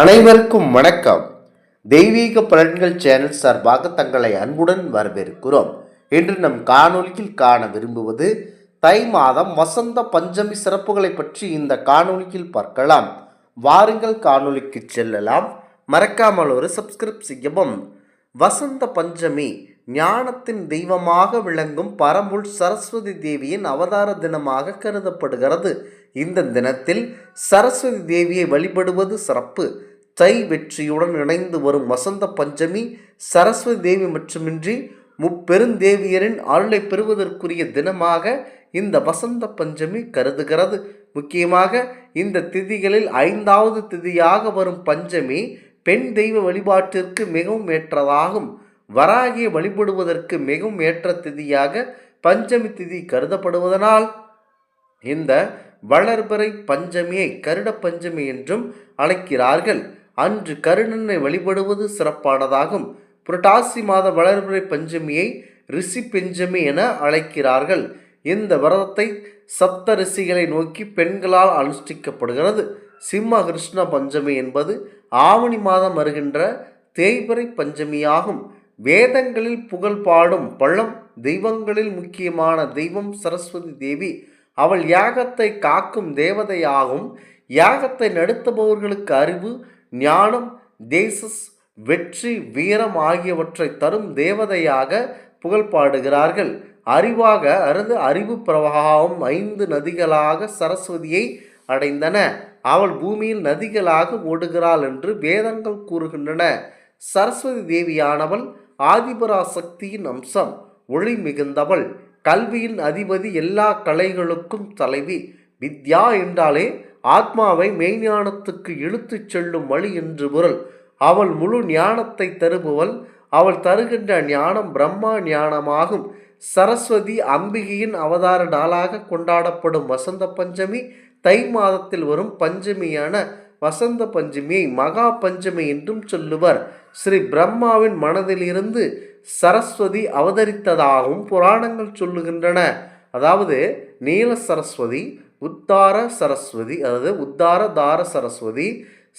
அனைவருக்கும் வணக்கம். தெய்வீக பலன்கள் சேனல் சார்பாக தங்களை அன்புடன் வரவேற்கிறோம். இன்று நம் காணொலியில் காண விரும்புவது தை மாதம் வசந்த பஞ்சமி சிறப்புகளை பற்றி இந்த காணொலியில் பார்க்கலாம். வாருங்கள் காணொலிக்கு செல்லலாம். மறக்காமல் ஒரு சப்ஸ்கிரைப் செய்யவும். வசந்த பஞ்சமி ஞானத்தின் தெய்வமாக விளங்கும் பரம்புல் சரஸ்வதி தேவியின் அவதார தினமாக கருதப்படுகிறது. இந்த தினத்தில் சரஸ்வதி தேவியை வழிபடுவது சிறப்பு. தை வெற்றியுடன் இணைந்து வரும் வசந்த பஞ்சமி சரஸ்வதி தேவி மட்டுமின்றி முப்பெருந்தேவியரின் அருளை பெறுவதற்குரிய தினமாக இந்த வசந்த பஞ்சமி கருதுகிறது. முக்கியமாக இந்த திதிகளில் ஐந்தாவது திதியாக வரும் பஞ்சமி பெண் தெய்வ வழிபாட்டிற்கு மிகவும் ஏற்றதாகும். வராகியை வழிபடுவதற்கு மிகவும் ஏற்ற திதியாக பஞ்சமி திதி கருதப்படுவதனால் இந்த வளர்பிறை பஞ்சமியை கருட பஞ்சமி என்றும் அழைக்கிறார்கள். அன்று கருணனை வழிபடுவது சிறப்பானதாகும். புரட்டாசி மாத வளர்பிறை பஞ்சமியை ரிஷி பஞ்சமி என அழைக்கிறார்கள். இந்த விரதத்தை சப்த ரிஷிகளை நோக்கி பெண்களால் அனுஷ்டிக்கப்படுகிறது. சிம்ம கிருஷ்ண பஞ்சமி என்பது ஆவணி மாதம் வருகின்ற தேய்பிறை பஞ்சமியாகும். வேதங்களில் புகழ் பாடும் பழம் தெய்வங்களில் முக்கியமான தெய்வம் சரஸ்வதி தேவி. அவள் யாகத்தை காக்கும் தேவதையாகும். யாகத்தை நடத்துபவர்களுக்கு அறிவு ஞானம் தேசஸ் வெற்றி வீரம் ஆகியவற்றை தரும் தேவதையாக புகழ் பாடுகிறார்கள். அறிவாக அருந்து அறிவு பிரவாகம் ஐந்து நதிகளாக சரஸ்வதியை அடைந்தன. அவள் பூமியில் நதிகளாக ஓடுகிறாள் என்று வேதங்கள் கூறுகின்றன. சரஸ்வதி தேவியானவள் ஆதிபராசக்தியின் அம்சம் ஒளி மிகுந்தவள். கல்வியின் அதிபதி எல்லா கலைகளுக்கும் தலைவி. வித்யா என்றாலே ஆத்மாவை மெய்ஞானத்துக்கு இழுத்துச் செல்லும் வழி என்று பொருள். அவள் முழு ஞானத்தை தருபவள். அவள் தருகின்ற ஞானம் பிரம்மா ஞானமாகும். சரஸ்வதி அம்பிகையின் அவதார நாளாக கொண்டாடப்படும் வசந்த பஞ்சமி தை மாதத்தில் வரும் பஞ்சமியான வசந்த பஞ்சமியை மகா பஞ்சமி என்றும் சொல்லுவர். ஸ்ரீ பிரம்மாவின் மனதிலிருந்து சரஸ்வதி அவதரித்ததாகவும் புராணங்கள் சொல்லுகின்றன. அதாவது நீல சரஸ்வதி உத்தார சரஸ்வதி அதாவது உத்தார தார சரஸ்வதி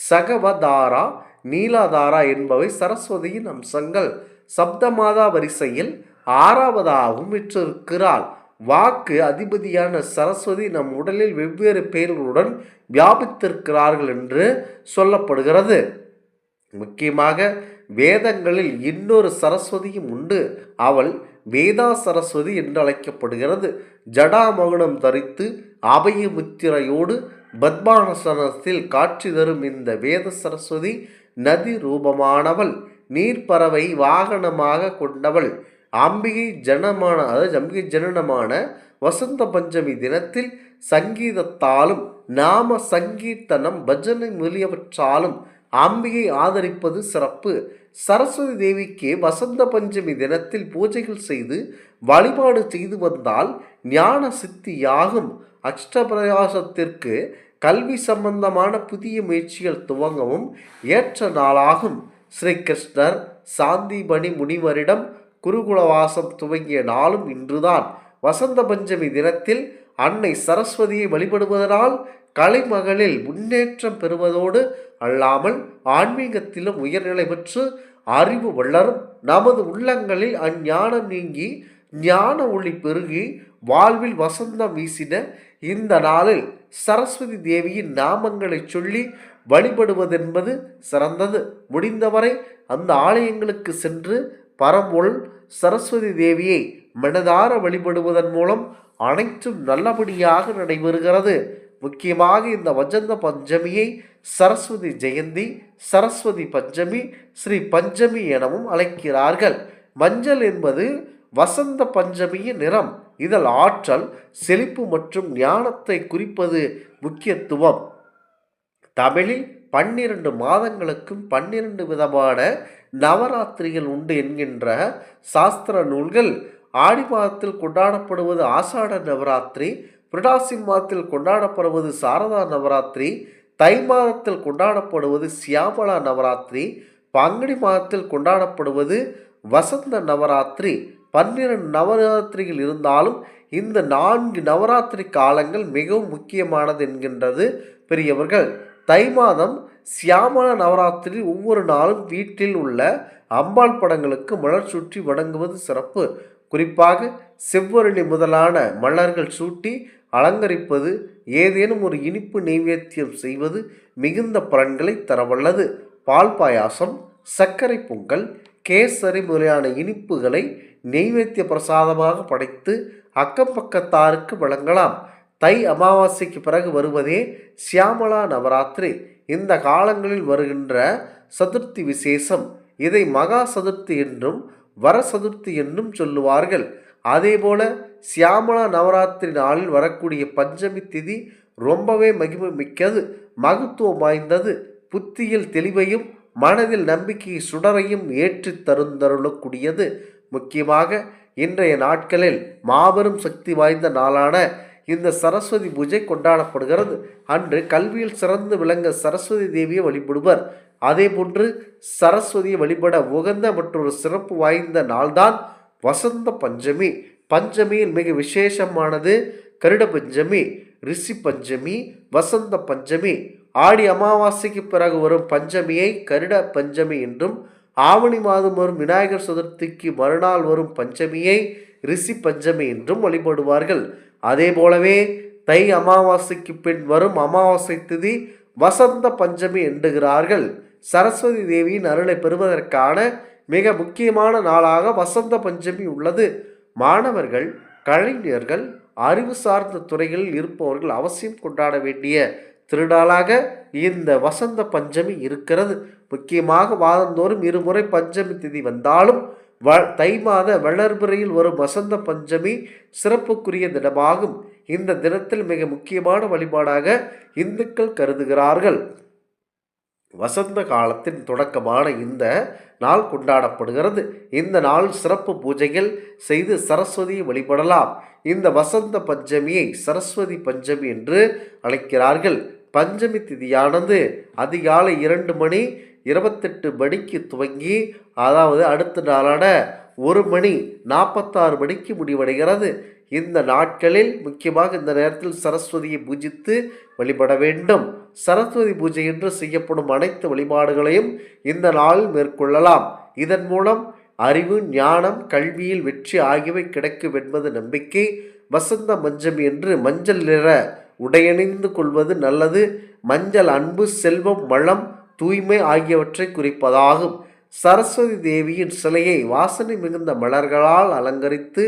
சகவதாரா நீலாதாரா என்பவை சரஸ்வதியின் அம்சங்கள். சப்தமாதா வரிசையில் ஆறாவதாகவும் விற்றிருக்கிறாள். வாக்கு அதிபதியான சரஸ்வதி நம் உடலில் வெவ்வேறு பெயர்களுடன் வியாபித்திருக்கிறார்கள் என்று சொல்லப்படுகிறது. முக்கியமாக வேதங்களில் இன்னொரு சரஸ்வதியும் உண்டு. அவள் வேதா சரஸ்வதி என்று அழைக்கப்படுகிறது. ஜடாமகுனம் தரித்து அபயமுத்திரையோடு பத்மானசனத்தில் காட்சி தரும் இந்த வேத சரஸ்வதி நதி ரூபமானவள். நீர்ப்பறவை வாகனமாக கொண்டவள். அம்பிகை ஜனமான அதாவது அம்பிகை ஜனனமான வசந்த பஞ்சமி தினத்தில் சங்கீதத்தாலும் நாம சங்கீர்த்தனம் பஜனை முதலியவற்றாலும் அம்பியை ஆதரிப்பது சிறப்பு. சரஸ்வதி தேவிக்கு வசந்த பஞ்சமி தினத்தில் பூஜைகள் செய்து வழிபாடு செய்து வந்தால் ஞான சித்தியாகும் அஷ்டபிரயாசத்திற்கு கல்வி சம்பந்தமான புதிய முயற்சிகள் துவங்கவும் ஏற்ற நாளாகும். ஸ்ரீ கிருஷ்ணர் சாந்திபணி முனிவரிடம் குருகுலவாசம் துவங்கிய நாளும் இன்றுதான். வசந்த பஞ்சமி தினத்தில் அன்னை சரஸ்வதியை வழிபடுவதனால் கலைமகளில் முன்னேற்றம் பெறுவதோடு அல்லாமல் ஆன்மீகத்திலும் உயர்நிலை பெற்று அறிவு வளரும். நமது உள்ளங்களில் அஞ்ஞானம் நீங்கி ஞான ஒளி பெருகி வாழ்வில் வசந்தம் வீசின இந்த நாளில் சரஸ்வதி தேவியின் நாமங்களை சொல்லி வழிபடுவதென்பது சிறந்தது. முடிந்தவரை அந்த ஆலயங்களுக்கு சென்று பரம்பொருள் சரஸ்வதி தேவியை மனதார வழிபடுவதன் மூலம் அனைத்தும் நல்லபடியாக நடைபெறுகிறது. முக்கியமாக இந்த வஜந்த பஞ்சமியை சரஸ்வதி ஜெயந்தி சரஸ்வதி பஞ்சமி ஸ்ரீ பஞ்சமி எனவும் அழைக்கிறார்கள். மஞ்சள் என்பது வசந்த பஞ்சமியின் நிறம். இதில் ஆற்றல் செழிப்பு மற்றும் ஞானத்தை குறிப்பது முக்கியத்துவம். தமிழில் பன்னிரண்டு மாதங்களுக்கும் பன்னிரண்டு விதமான நவராத்திரிகள் உண்டு என்கின்ற சாஸ்திர நூல்கள் ஆடி மாதத்தில் கொண்டாடப்படுவது ஆஷாட நவராத்திரி புரடாசி மாதத்தில் கொண்டாடப்படுவது சாரதா நவராத்திரி தை மாதத்தில் கொண்டாடப்படுவது சியாமலா நவராத்திரி பங்குனி மாதத்தில் கொண்டாடப்படுவது வசந்த நவராத்திரி. பன்னிரண்டு நவராத்திரிகள் இருந்தாலும் இந்த நான்கு நவராத்திரி காலங்கள் மிகவும் முக்கியமானது என்கின்றது. பெரியவர்கள் தை மாதம் சியாமல நவராத்திரி ஒவ்வொரு நாளும் வீட்டில் உள்ள அம்பாள் படங்களுக்கு மலர் சுற்றி வணங்குவது சிறப்பு. குறிப்பாக செவ்வொருளி முதலான மலர்கள் சூட்டி அலங்கரிப்பது ஏதேனும் ஒரு இனிப்பு நெய்வேத்தியம் செய்வது மிகுந்த பலன்களை தரவல்லது. பால் பாயாசம் சர்க்கரை பொங்கல் கேசரி முதலியான இனிப்புகளை நெய்வேத்திய பிரசாதமாக படைத்து அக்கம் பக்கத்தாருக்கு வழங்கலாம். தை அமாவாசைக்கு பிறகு வருவதே சியாமலா நவராத்திரி. இந்த காலங்களில் வருகின்ற சதுர்த்தி விசேஷம். இதை மகா சதுர்த்தி என்றும் வர சதுர்த்தி என்றும் சொல்லுவார்கள். அதேபோல சியாமலா நவராத்திரி நாளில் வரக்கூடிய பஞ்சமி திதி ரொம்பவே மகிமை மிக்கது மகத்துவம் வாய்ந்தது. புத்தியில் தெளிவையும் மனதில் நம்பிக்கை சுடரையும் ஏற்றி தருந்தருளக்கூடியது. முக்கியமாக இன்றைய நாட்களில் மாபெரும் சக்தி வாய்ந்த நாளான இந்த சரஸ்வதி பூஜை கொண்டாடப்படுகிறது. அன்று கல்வியில் சிறந்து விளங்க சரஸ்வதி தேவியை வழிபடுவர். அதேபோன்று சரஸ்வதியை வழிபட உகந்த மற்றொரு சிறப்பு வாய்ந்த நாள்தான் வசந்த பஞ்சமி. பஞ்சமியில் மிக விசேஷமானது கருட பஞ்சமி ரிஷி பஞ்சமி வசந்த பஞ்சமி. ஆடி அமாவாசைக்கு பிறகு வரும் பஞ்சமியை கருட பஞ்சமி என்றும் ஆவணி மாதம் வரும் விநாயகர் சதுர்த்திக்கு மறுநாள் வரும் பஞ்சமியை ரிஷி பஞ்சமி என்றும் வழிபடுவார்கள். அதே போலவே தை அமாவாசைக்கு பின் வரும் அமாவாசை திதி வசந்த பஞ்சமி என்கிறார்கள். சரஸ்வதி தேவியின் அருளை பெறுவதற்கான மிக முக்கியமான நாளாக வசந்த பஞ்சமி உள்ளது. மாணவர்கள் கலைஞர்கள் அறிவு சார்ந்த துறைகளில் இருப்பவர்கள் அவசியம் கொண்டாட வேண்டிய திருநாளாக இந்த வசந்த பஞ்சமி இருக்கிறது. முக்கியமாக வாதந்தோறும் இருமுறை பஞ்சமி திதி வந்தாலும் வ தை மாத வளர்பிறையில் வரும் வசந்த பஞ்சமி சிறப்புக்குரிய தினமாகும். இந்த தினத்தில் மிக முக்கியமான வழிபாடாக இந்துக்கள் கருதுகிறார்கள். வசந்த காலத்தின் தொடக்கமான இந்த நாள் கொண்டாடப்படுகிறது. இந்த நாள் சிறப்பு பூஜைகள் செய்து சரஸ்வதியை வழிபடலாம். இந்த வசந்த பஞ்சமியை சரஸ்வதி பஞ்சமி என்று அழைக்கிறார்கள். பஞ்சமி திதியானது அதிகாலை இரண்டு மணி இருபத்தெட்டு மணிக்கு துவங்கி அதாவது அடுத்த நாளான ஒரு மணி நாற்பத்தாறு மணிக்கு முடிவடைகிறது. இந்த நாட்களில் முக்கியமாக இந்த நேரத்தில் சரஸ்வதியை பூஜித்து வழிபட வேண்டும். சரஸ்வதி பூஜை என்று செய்யப்படும் அனைத்து வழிபாடுகளையும் இந்த நாளில் மேற்கொள்ளலாம். இதன் மூலம் அறிவு ஞானம் கல்வியில் வெற்றி ஆகியவை கிடைக்கும் என்பது நம்பிக்கை வசந்த மஞ்சம் என்று மஞ்சள் நிற உடையணிந்து கொள்வது நல்லது. மஞ்சள் அன்பு செல்வம் வளம் தூய்மை ஆகியவற்றை குறிப்பதாகும். சரஸ்வதி தேவியின் சிலையை வாசனை மிகுந்த மலர்களால் அலங்கரித்து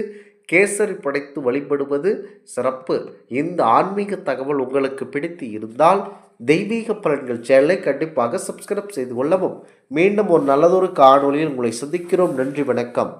கேசரி படைத்து வழிபடுவது சிறப்பு. இந்த ஆன்மீக தகவல் உங்களுக்கு பிடித்து இருந்தால் தெய்வீக பலன்கள் சேனலை கண்டிப்பாக சப்ஸ்கிரைப் செய்து கொள்ளவும். மீண்டும் ஒரு நல்லதொரு காணொளியில் உங்களை சந்திக்கிறோம். நன்றி வணக்கம்.